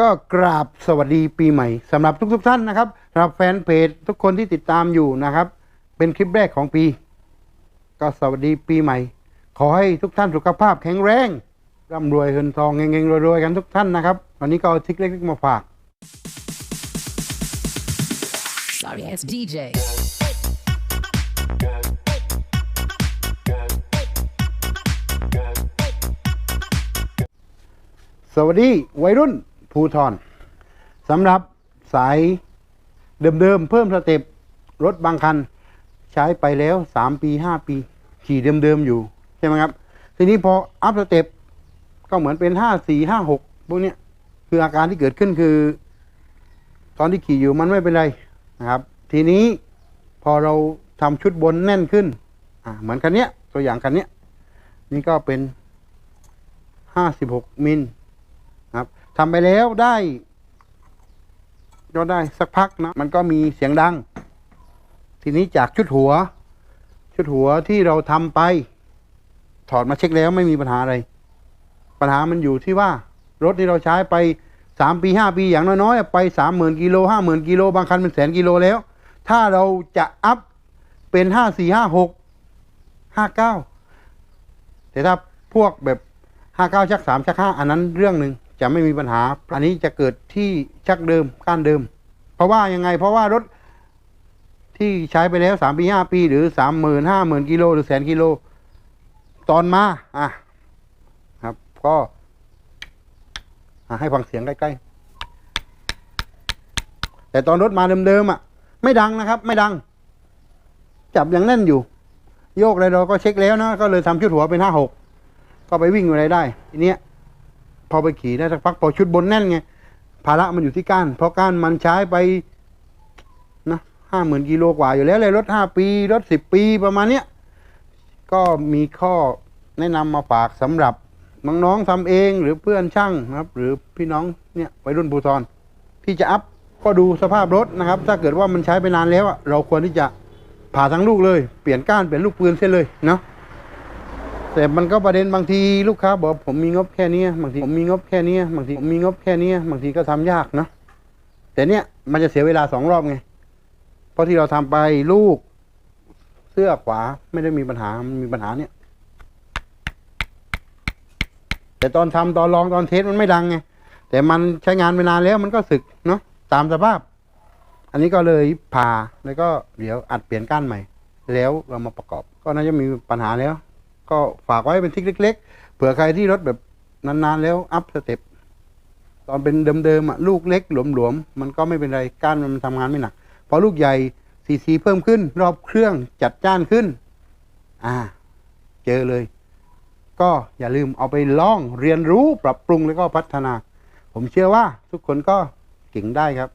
ก็กราบสวัสดีปีใหม่สำหรับทุกๆท่านนะครับสำหรับแฟนเพจทุกคนที่ติดตามอยู่นะครับ เป็นคลิปแรกของปี ก็สวัสดีปีใหม่ ขอให้ทุกท่านสุขภาพแข็งแรงร่ำรวยเงินทองเงงๆรวยๆกันทุกท่านนะครับ วันนี้ก็เอาทริกเล็กๆมาฝาก Sorry ass DJ. สวัสดีวัยรุ่น ภูทรสำหรับสายเดิมๆเพิ่มสเต็ปรถบางคันใช้ไปแล้วสามปีห้าปี ขี่เดิมๆอยู่ ใช่ไหมครับ ทีนี้พออัพสเต็ปก็เหมือนเป็นห้าสี่ห้าหกพวกเนี้ยคืออาการที่เกิดขึ้นคือ ตอนที่ขี่อยู่มันไม่เป็นไรนะครับ ทีนี้พอเราทำชุดบนแน่นขึ้นอ่าเหมือนคันเนี้ยตัวอย่างคันเนี้ยนี่ก็เป็นห้าสิบหกมิลครับ ทำไปแล้วได้ก็ได้สักพักนะมันก็มีเสียงดัง ทีนี้จากชุดหัว ชุดหัวที่เราทำไป ถอดมาเช็คแล้วไม่มีปัญหาอะไร ปัญหามันอยู่ที่ว่า รถที่เราใช้ไปสามปีห้าปีอย่างน้อยๆไปสามหมื่นกิโลห้าหมื่นกิโลบางคันเป็นแสนกิโลแล้ว ถ้าเราจะอัพเป็นห้าสี่ห้าหกห้าเก้าแต่ถ้าพวกแบบห้าเก้าชักสามชักห้าอันนั้นเรื่องหนึ่ง จะไม่มีปัญหา อันนี้จะเกิดที่ชักเดิมก้านเดิม เพราะว่ายังไง เพราะว่ารถที่ใช้ไปแล้วสามปีห้าปีหรือสามหมื่นห้าหมื่นกิโลหรือแสนกิโล ตอนมาอะครับ ก็ให้ฟังเสียงใกล้ๆ แต่ตอนรถมาเดิมๆอะ ไม่ดังนะครับ ไม่ดัง จับย่างแน่นอยู่ โยกอะไรเราก็เช็คแล้วนะ ก็เลยทำชุดหัวเป็นห้าหกก็ไปวิ่งอะไรได้ทีเนี้ย พอไปขี่ได้สักพักพอชุดบนแน่นไงภาระมันอยู่ที่ก้าน เพราะก้านมันใช้ไปนะห้าหมื่นกิโลกว่าอยู่แล้วเลยรถห้าปีรถสิบปีประมาณเนี้ยก็มีข้อแนะนำมาฝากสำหรับน้องๆทำเองหรือเพื่อนช่างนะครับ หรือพี่น้องเนี่ยวัยรุ่นภูทรที่จะอัพก็ดูสภาพรถนะครับ ถ้าเกิดว่ามันใช้ไปนานแล้วเราควรที่จะผ่าทั้งลูกเลย เปลี่ยนก้านเปลี่ยนลูกปืนเสียเลยเนาะ แต่มันก็ประเด็นบางทีลูกค้าบอกผมมีงบแค่นี้บางทีผมมีงบแค่นี้บางทีผมมีงบแค่นี้บางทีก็ทำยากเนาะแต่เนี้ยมันจะเสียเวลาสองรอบไงเพราะที่เราทำไปลูก เสื้อขวาไม่ได้มีปัญหามันมีปัญหาเนี้ยแต่ตอนทำตอนลองตอนเทสมันไม่ดังไงแต่มันใช้งานไปนานแล้วมันก็สึกเนาะตามสภาพ อันนี้ก็เลยผ่าแล้วก็เดี๋ยวอัดเปลี่ยนก้านใหม่ แล้วเรามาประกอบ ก็น่าจะมีปัญหาแล้ว ก็ฝากไว้เป็นทิกเล็ก ๆ เผื่อใครที่รถแบบนานๆแล้วอัพสเต็ปตอนเป็นเดิมๆอะลูกเล็กหลวมๆมันก็ไม่เป็นไรก้านมันทำงานไม่หนักพอลูกใหญ่ซีซีเพิ่มขึ้น รอบเครื่องจัดจ้านขึ้น อ่า เจอเลย ก็อย่าลืมเอาไปลองเรียนรู้ปรับปรุงแล้วก็พัฒนา ผมเชื่อว่าทุกคนก็เก่งได้ครับ